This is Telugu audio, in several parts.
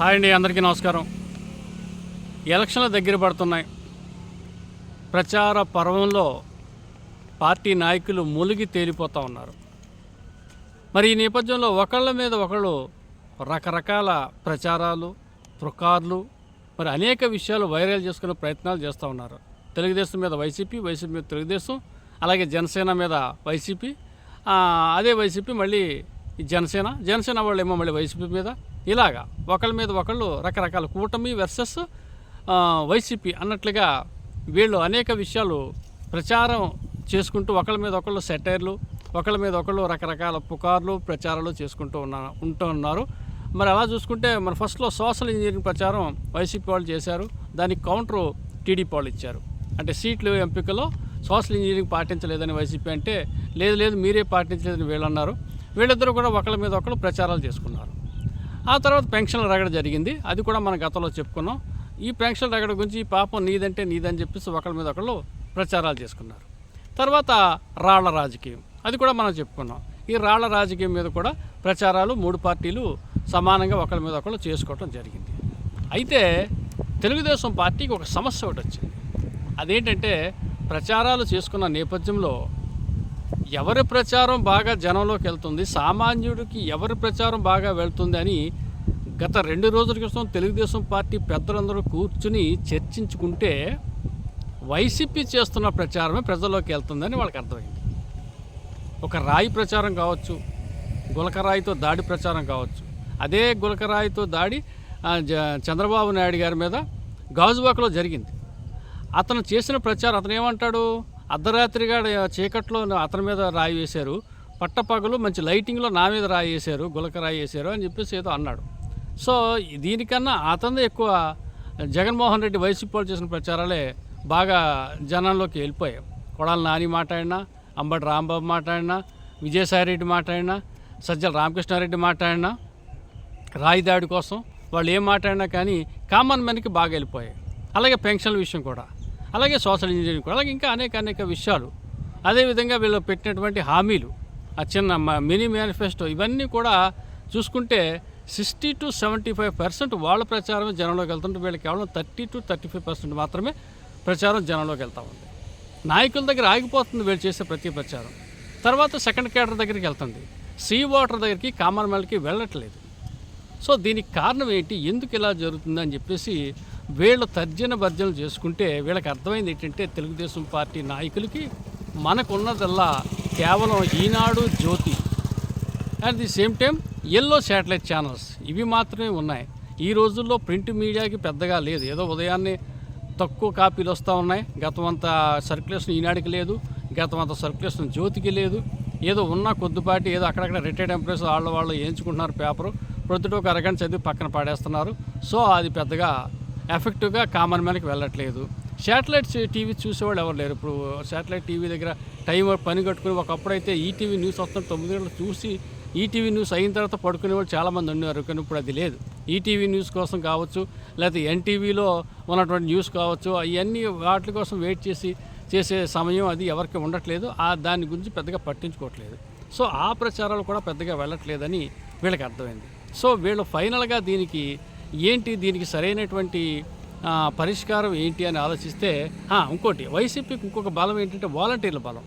హాయ్ అండి అందరికీ నమస్కారం. ఎలక్షన్లు దగ్గర పడుతున్నాయి. ప్రచార పర్వంలో పార్టీ నాయకులు ములిగి తేలిపోతూ ఉన్నారు. మరి ఈ నేపథ్యంలో ఒకళ్ళ మీద ఒకళ్ళు రకరకాల ప్రచారాలు పుకార్లు మరి అనేక విషయాలు వైరల్ చేసుకునే ప్రయత్నాలు చేస్తూ ఉన్నారు. తెలుగుదేశం మీద వైసీపీ వైసీపీ మీద తెలుగుదేశం అలాగే జనసేన మీద వైసీపీ. అదే వైసీపీ మళ్ళీ జనసేన. జనసేన వాళ్ళు ఏమో మళ్ళీ వైసీపీ మీద. ఇలాగా ఒకళ్ళ మీద ఒకళ్ళు రకరకాల కూటమి వర్సెస్ వైసీపీ అన్నట్లుగా వీళ్ళు అనేక విషయాలు ప్రచారం చేసుకుంటూ ఒకళ్ళ మీద ఒకళ్ళు సెటైర్లు ఒకళ్ళ మీద ఒకళ్ళు రకరకాల పుకార్లు ప్రచారాలు చేసుకుంటూ ఉన్నా ఉంటూ ఉన్నారు. మరి అలా చూసుకుంటే మన ఫస్ట్లో సోషల్ ఇంజనీరింగ్ ప్రచారం వైసీపీ వాళ్ళు చేశారు. దానికి కౌంటరు టీడీపీ వాళ్ళు ఇచ్చారు. అంటే సీట్లు ఎంపికలో సోషల్ ఇంజనీరింగ్ పాటించలేదని వైసీపీ అంటే లేదు లేదు మీరే పాటించలేదని వీళ్ళు అన్నారు. వీళ్ళిద్దరూ కూడా ఒకళ్ళ మీద ఒకళ్ళు ప్రచారాలు చేసుకున్నారు. ఆ తర్వాత పెన్షన్ల రగడ జరిగింది. అది కూడా మన గతంలో చెప్పుకున్నాం. ఈ పెన్షన్ల రగడ గురించి ఈ పాపం నీదంటే నీదని చెప్పేసి ఒకళ్ళ మీద ఒకళ్ళు ప్రచారాలు చేసుకున్నారు. తర్వాత రాళ్ళ రాజకీయం. అది కూడా మనం చెప్పుకున్నాం. ఈ రాళ్ళ రాజకీయం మీద కూడా ప్రచారాలు మూడు పార్టీలు సమానంగా ఒకళ్ళ మీద ఒకళ్ళు చేసుకోవటం జరిగింది. అయితే తెలుగుదేశం పార్టీకి ఒక సమస్య ఒకటి వచ్చింది. అదేంటంటే ప్రచారాలు చేసుకున్న నేపథ్యంలో ఎవరి ప్రచారం బాగా జనంలోకి వెళ్తుంది సామాన్యుడికి ఎవరి ప్రచారం బాగా వెళ్తుంది అని గత రెండు రోజుల క్రితం తెలుగుదేశం పార్టీ పెద్దలందరూ కూర్చుని చర్చించుకుంటే వైసీపీ చేస్తున్న ప్రచారమే ప్రజల్లోకి వెళ్తుందని వాళ్ళకి అర్థమైంది. ఒక రాయి ప్రచారం కావచ్చు గులకరాయితో దాడి ప్రచారం కావచ్చు అదే గులకరాయితో దాడి చంద్రబాబు నాయుడు గారి మీద గాజువాకలో జరిగింది. అతను చేసిన ప్రచారం అతను ఏమంటాడు? అర్ధరాత్రిగా చీకట్లో అతని మీద రాయి వేశారు. పట్టపగలు మంచి లైటింగ్లో నా మీద రాయి వేశారు గులక రాయి వేశారు అని చెప్పేసి ఏదో అన్నాడు. సో దీనికన్నా అతనిదే ఎక్కువ జగన్మోహన్ రెడ్డి వైసీపీ వాళ్ళు చేసిన ప్రచారాలే బాగా జనంలోకి వెళ్ళిపోయాయి. కొడాలి నాని మాట్లాడినా అంబటి రాంబాబు మాట్లాడినా విజయసాయిరెడ్డి మాట్లాడినా సజ్జల రామకృష్ణారెడ్డి మాట్లాడినా రాయి దాడి కోసం వాళ్ళు ఏం మాట్లాడినా కానీ కామన్ మెన్కి బాగా వెళ్ళిపోయాయి. అలాగే పెన్షన్ల విషయం కూడా. అలాగే సోషల్ ఇంజనీరింగ్ కూడా అలాగే ఇంకా అనేక అనేక విషయాలు. అదేవిధంగా వీళ్ళు పెట్టినటువంటి హామీలు ఆ చిన్న మినీ మేనిఫెస్టో ఇవన్నీ కూడా చూసుకుంటే sixty to seventy five percent వాళ్ళ ప్రచారమే జనంలోకి వెళ్తుంటే వీళ్ళకి కేవలం thirty to thirty five percent మాత్రమే ప్రచారం జనంలోకి వెళ్తూ ఉంది. నాయకుల దగ్గర ఆగిపోతుంది వీళ్ళు చేసే ప్రతి ప్రచారం. తర్వాత సెకండ్ క్యాడర్ దగ్గరికి వెళ్తుంది. సీ వాటర్ దగ్గరికి కామన్ మ్యాన్కి వెళ్ళట్లేదు. సో దీనికి కారణం ఏంటి? ఎందుకు ఇలా జరుగుతుంది అని చెప్పేసి వీళ్ళు తర్జన భర్జనలు చేసుకుంటే వీళ్ళకి అర్థమైంది ఏంటంటే తెలుగుదేశం పార్టీ నాయకులకి మనకున్నదల్లా కేవలం Eenadu Jyothi. At the same time yellow satellite channels ఇవి మాత్రమే ఉన్నాయి. ఈ రోజుల్లో ప్రింట్ మీడియాకి పెద్దగా లేదు. ఏదో ఉదయాన్నే తక్కువ కాపీలు వస్తూ ఉన్నాయి. గతమంత సర్క్యులేషన్ ఈనాడికి లేదు. గతమంత అంత సర్క్యులేషన్ జ్యోతికి లేదు. ఏదో ఉన్న కొద్దిపాటి ఏదో అక్కడక్కడ రిటైర్డ్ ఎంప్లాయీస్ వాళ్ళ వాళ్ళు వేయించుకుంటున్నారు పేపరు. ప్రొద్దుట ఒక అరగంట చదివి పక్కన పాడేస్తున్నారు. సో అది పెద్దగా ఎఫెక్టివ్గా కామన్ మ్యాన్కి వెళ్ళట్లేదు. శాటిలైట్ టీవీ చూసేవాళ్ళు ఎవరు లేరు. ఇప్పుడు శాటిలైట్ టీవీ దగ్గర టైం పని కట్టుకుని ఒకప్పుడైతే ఈటీవీ న్యూస్ వస్తున్న తొమ్మిది గంటలు చూసి ఈటీవీ న్యూస్ అయిన తర్వాత పడుకునే వాళ్ళు చాలామంది ఉన్నారు. కానీ ఇప్పుడు అది లేదు. ఈటీవీ న్యూస్ కోసం కావచ్చు లేకపోతే ఎన్టీవీలో ఉన్నటువంటి న్యూస్ కావచ్చు అవన్నీ వాటి కోసం వెయిట్ చేసి చేసే సమయం అది ఎవరికి ఉండట్లేదు. ఆ దాని గురించి పెద్దగా పట్టించుకోవట్లేదు. సో ఆ ప్రచారాలు కూడా పెద్దగా వెళ్ళట్లేదని వీళ్ళకి అర్థమైంది. సో వీళ్ళు ఫైనల్గా దీనికి ఏంటి దీనికి సరైనటువంటి పరిష్కారం ఏంటి అని ఆలోచిస్తే ఇంకోటి వైసీపీకి ఇంకొక బలం ఏంటంటే వాలంటీర్ల బలం.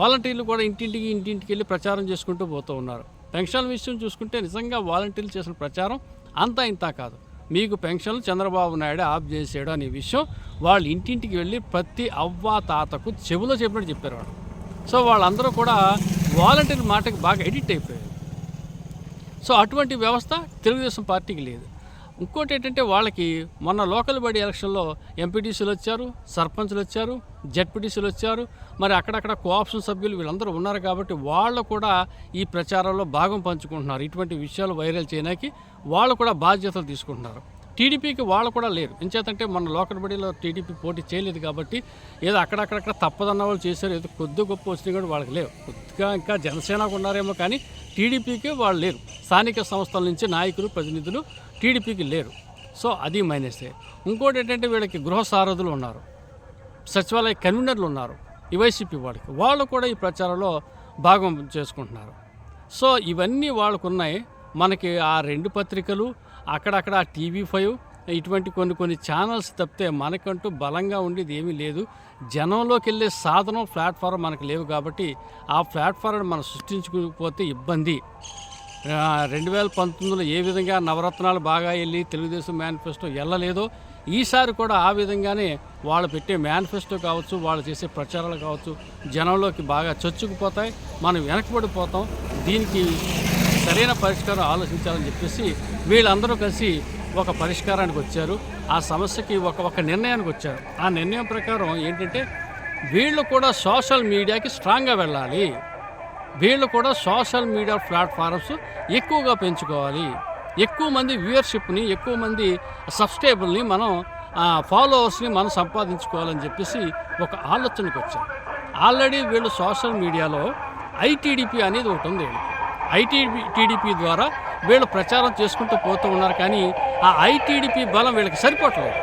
వాలంటీర్లు కూడా ఇంటింటికి ఇంటింటికి వెళ్ళి ప్రచారం చేసుకుంటూ పోతూ ఉన్నారు. పెన్షన్ల విషయం చూసుకుంటే నిజంగా వాలంటీర్లు చేసిన ప్రచారం అంతా ఇంత కాదు. మీకు పెన్షన్లు చంద్రబాబు నాయుడు ఆఫ్ చేసాడు అనే విషయం వాళ్ళు ఇంటింటికి వెళ్ళి ప్రతి అవ్వ తాతకు చెవులో చెప్పినట్టు చెప్పారు వాళ్ళు. సో వాళ్ళందరూ కూడా వాలంటీర్ మాటకి బాగా ఎడిట్ అయిపోయారు. సో అటువంటి వ్యవస్థ తెలుగుదేశం పార్టీకి లేదు. ఇంకోటి ఏంటంటే వాళ్ళకి మొన్న లోకల్ బాడీ ఎలక్షన్లో ఎంపీటీసీలు వచ్చారు సర్పంచ్లు వచ్చారు జడ్పీటీసీలు వచ్చారు. మరి అక్కడక్కడ కోఆప్షన్ సభ్యులు వీళ్ళందరూ ఉన్నారు కాబట్టి వాళ్ళు కూడా ఈ ప్రచారంలో భాగం పంచుకుంటున్నారు. ఇటువంటి విషయాలు వైరల్ చేయడానికి వాళ్ళు కూడా బాధ్యతలు తీసుకుంటున్నారు. టీడీపీకి వాళ్ళు కూడా లేరు. ఎంచేతంటే మన లోకల్బడిలో టీడీపీ పోటీ చేయలేదు కాబట్టి ఏదో అక్కడక్కడక్కడ తప్పదన్న వాళ్ళు చేశారు. ఏదో కొద్ది గొప్ప వచ్చినా కూడా వాళ్ళకి లేవు. కొద్దిగా ఇంకా జనసేనకు ఉన్నారేమో కానీ టీడీపీకి వాళ్ళు లేరు. స్థానిక సంస్థల నుంచి నాయకులు ప్రతినిధులు టీడీపీకి లేరు. సో అది మైనసే. ఇంకోటి ఏంటంటే వీళ్ళకి గృహ సారథులు ఉన్నారు. సచివాలయ కన్వీనర్లు ఉన్నారు. ఈ వైసీపీ వాళ్ళకి. వాళ్ళు కూడా ఈ ప్రచారంలో భాగం చేసుకుంటున్నారు. సో ఇవన్నీ వాళ్ళకున్నాయి. మనకి ఆ రెండు పత్రికలు అక్కడక్కడ టీవీ ఫైవ్ ఇటువంటి కొన్ని కొన్ని ఛానల్స్ తప్పితే మనకంటూ బలంగా ఉండేది ఏమీ లేదు. జనంలోకి వెళ్ళే సాధనం ప్లాట్ఫారం మనకు లేవు కాబట్టి ఆ ప్లాట్ఫారం మనం సృష్టించుకోకపోతే ఇబ్బంది. రెండు వేల పంతొమ్మిదిలో ఏ విధంగా నవరత్నాలు బాగా వెళ్ళి తెలుగుదేశం మేనిఫెస్టో వెళ్ళలేదో ఈసారి కూడా ఆ విధంగానే వాళ్ళు పెట్టే మేనిఫెస్టో కావచ్చు వాళ్ళు చేసే ప్రచారాలు కావచ్చు జనంలోకి బాగా చొచ్చుకుపోతాయి. మనం వెనకబడిపోతాం. దీనికి సరైన పరిష్కారం ఆలోచించాలని చెప్పేసి వీళ్ళందరూ కలిసి ఒక పరిష్కారానికి వచ్చారు. ఆ సమస్యకి ఒక ఒక నిర్ణయానికి వచ్చారు. ఆ నిర్ణయం ప్రకారం ఏంటంటే వీళ్ళు కూడా సోషల్ మీడియాకి స్ట్రాంగ్గా వెళ్ళాలి. వీళ్ళు కూడా సోషల్ మీడియా ప్లాట్ఫారమ్స్ ఎక్కువగా పెంచుకోవాలి. ఎక్కువ మంది వ్యూయర్షిప్ని ఎక్కువ మంది సబ్స్క్రైబర్ని మనం ఫాలోవర్స్ని మనం సంపాదించుకోవాలని చెప్పేసి ఒక ఆలోచనకు వచ్చాం ఆల్రెడీ వీళ్ళు సోషల్ మీడియాలో ఐటీడీపీ అనేది ఒకటి ఉంది వీళ్ళకి. ఐటీడీ టీడీపీ ద్వారా వీళ్ళు ప్రచారం చేసుకుంటూ పోతూ ఉన్నారు కానీ ఆ ఐటీడీపీ బలం వీళ్ళకి సరిపోవట్లేదు.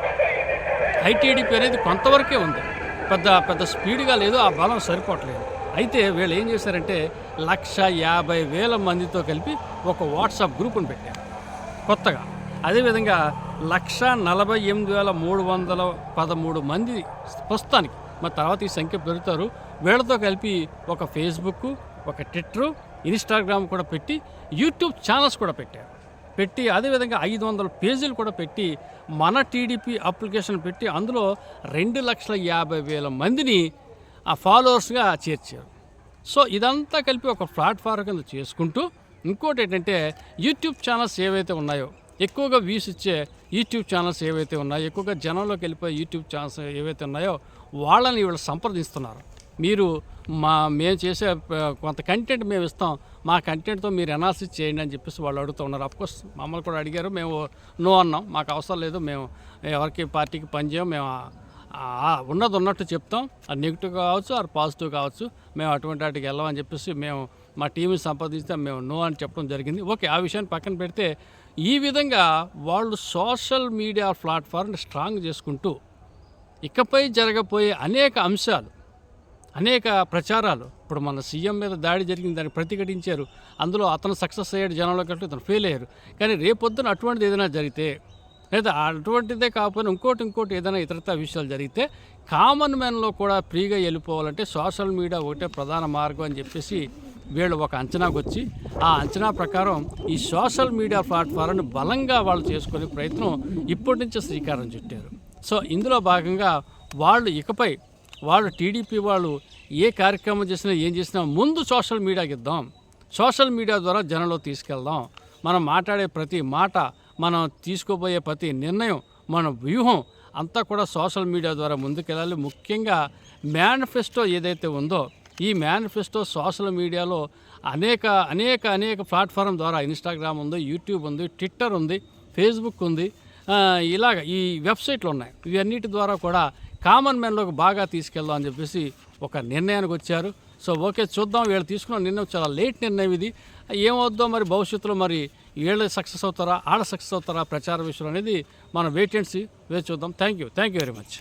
ఐటీడీపీ అనేది కొంతవరకే ఉంది. పెద్ద పెద్ద స్పీడ్గా లేదు ఆ బలం సరిపోవట్లేదు. అయితే వీళ్ళు ఏం చేశారంటే లక్ష యాభై వేల మందితో కలిపి ఒక వాట్సాప్ గ్రూప్ను పెట్టారు. కొత్తగా. అదేవిధంగా లక్ష నలభై ఎనిమిది వేల మూడు వందల పదమూడు మంది ప్రస్తుతానికి. మరి తర్వాత ఈ సంఖ్య పెరుగుతారు. వీళ్ళతో కలిపి ఒక ఫేస్బుక్ ఒక ట్విట్టరు ఇన్స్టాగ్రామ్ కూడా పెట్టి యూట్యూబ్ ఛానల్స్ కూడా పెట్టారు. పెట్టి అదేవిధంగా ఐదు వందల పేజీలు కూడా పెట్టి మన టీడీపీ అప్లికేషన్ పెట్టి అందులో రెండు లక్షల యాభై వేల మందిని ఆ ఫాలోవర్స్గా చేర్చారు. సో ఇదంతా కలిపి ఒక ప్లాట్ఫామ్ కింద చేసుకుంటూ ఇంకోటి ఏంటంటే యూట్యూబ్ ఛానల్స్ ఏవైతే ఉన్నాయో ఎక్కువగా వ్యూస్ ఇచ్చే యూట్యూబ్ ఛానల్స్ ఏవైతే ఉన్నాయో ఎక్కువగా జనంలోకి వెళ్ళిపోయే యూట్యూబ్ ఛానల్స్ ఏవైతే ఉన్నాయో వాళ్ళని వీళ్ళు సంప్రదిస్తున్నారు. మీరు మా మేము చేసే కొంత కంటెంట్ మేము ఇస్తాం. మా కంటెంట్తో మీరు అనాలిసిస్ చేయండి అని చెప్పేసి వాళ్ళు అడుగుతూ ఉన్నారు. అఫ్కోర్స్ మమ్మల్ని కూడా అడిగారు. మేము నో అన్నాం. మాకు అవసరం లేదు. మేము ఎవరికి పార్టీకి పనిచేయం మేము ఉన్నది ఉన్నట్టు చెప్తాం. అది నెగిటివ్ కావచ్చు అది పాజిటివ్ కావచ్చు. మేము అటువంటి వాటికి వెళ్ళమని చెప్పేసి మేము మా టీంని సంపాదిస్తే మేము నో అని చెప్పడం జరిగింది. ఓకే ఆ విషయాన్ని పక్కన పెడితే ఈ విధంగా వాళ్ళు సోషల్ మీడియా ప్లాట్ఫామ్ని స్ట్రాంగ్ చేసుకుంటూ ఇకపై జరగబోయే అనేక అంశాలు అనేక ప్రచారాలు. ఇప్పుడు మన సీఎం మీద దాడి జరిగింది దాన్ని ప్రతిఘటించారు. అందులో అతను సక్సెస్ అయ్యాడు జనంలో కంటే ఇతను ఫెయిల్ అయ్యారు. కానీ రేపొద్దున అటువంటిది ఏదైనా జరిగితే లేదా అటువంటిదే కాకపోయినా ఇంకోటి ఇంకోటి ఏదైనా ఇతరత విషయాలు జరిగితే కామన్ మ్యాన్లో కూడా ఫ్రీగా వెళ్ళిపోవాలంటే సోషల్ మీడియా ఒకటే ప్రధాన మార్గం అని చెప్పేసి వీళ్ళు ఒక అంచనాకు వచ్చి ఆ అంచనా ప్రకారం ఈ సోషల్ మీడియా ప్లాట్ఫారాన్ని బలంగా వాళ్ళు చేసుకునే ప్రయత్నం ఇప్పటి నుంచే శ్రీకారం చుట్టారు. సో ఇందులో భాగంగా వాళ్ళు ఇకపై వాళ్ళు టీడీపీ వాళ్ళు ఏ కార్యక్రమం చేసినా ఏం చేసినా ముందు సోషల్ మీడియాకి ఇద్దాం. సోషల్ మీడియా ద్వారా జనంలో తీసుకెళ్దాం. మనం మాట్లాడే ప్రతి మాట మనం తీసుకోబోయే ప్రతి నిర్ణయం మన వ్యూహం అంతా కూడా సోషల్ మీడియా ద్వారా ముందుకెళ్ళాలి. ముఖ్యంగా మేనిఫెస్టో ఏదైతే ఉందో ఈ మేనిఫెస్టో సోషల్ మీడియాలో అనేక అనేక అనేక ప్లాట్ఫామ్ ద్వారా ఇన్స్టాగ్రామ్ ఉంది యూట్యూబ్ ఉంది ట్విట్టర్ ఉంది ఫేస్బుక్ ఉంది. ఇలాగ ఈ వెబ్సైట్లు ఉన్నాయి. ఇవన్నిటి ద్వారా కూడా కామన్ మెన్లోకి బాగా తీసుకెళ్దాం అని చెప్పేసి ఒక నిర్ణయానికి వచ్చారు. సో ఓకే చూద్దాం. వీళ్ళు తీసుకున్న నిర్ణయం చాలా లేట్ నిర్ణయం ఇది. ఏమవుద్దో మరి భవిష్యత్తులో మరి వీళ్ళు సక్సెస్ అవుతారా ఆడ సక్సెస్ అవుతారా ప్రచార విషయం అనేది మనం వెయిట్ అండ్ సీ. వేచి చూద్దాం. Thank you thank you very much.